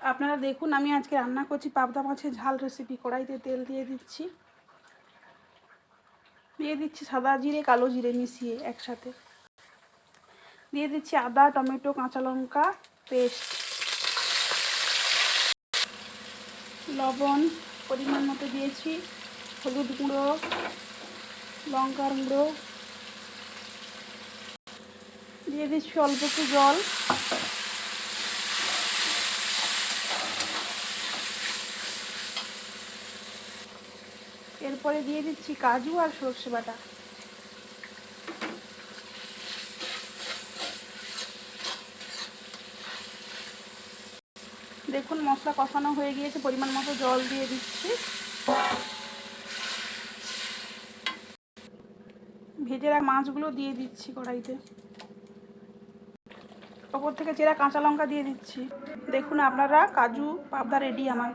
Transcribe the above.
আপনারা দেখুন, আমি আজকে রান্না করছি পাবদা মাছের ঝাল রেসিপি কড়াইতে তেল দিয়ে দিচ্ছি। দিয়ে দিচ্ছি সাদা জিরে, কালো জিরে মিশিয়ে একসাথে। দিয়ে দিচ্ছি আদা, টমেটো, কাঁচা লঙ্কা, পেস্ট। লবণ পরিমাণ মতো দিয়েছি। হলুদ গুঁড়ো, লঙ্কার গুঁড়ো। দিয়ে দিচ্ছি অল্প একটু জল। এরপরে দিয়ে দিচ্ছি কাজু আর সর্ষে বাটা। দেখুন মশলা কষানো হয়ে গিয়েছে, পরিমাণ মতো জল দিয়ে দিচ্ছি। ভেজে রাখা মাছগুলো দিয়ে দিচ্ছি কড়াইতে। ওপর থেকে চেরা কাঁচা লঙ্কা দিয়ে দিচ্ছি। দেখুন আপনারা কাজু পাবদা রেডি আমার।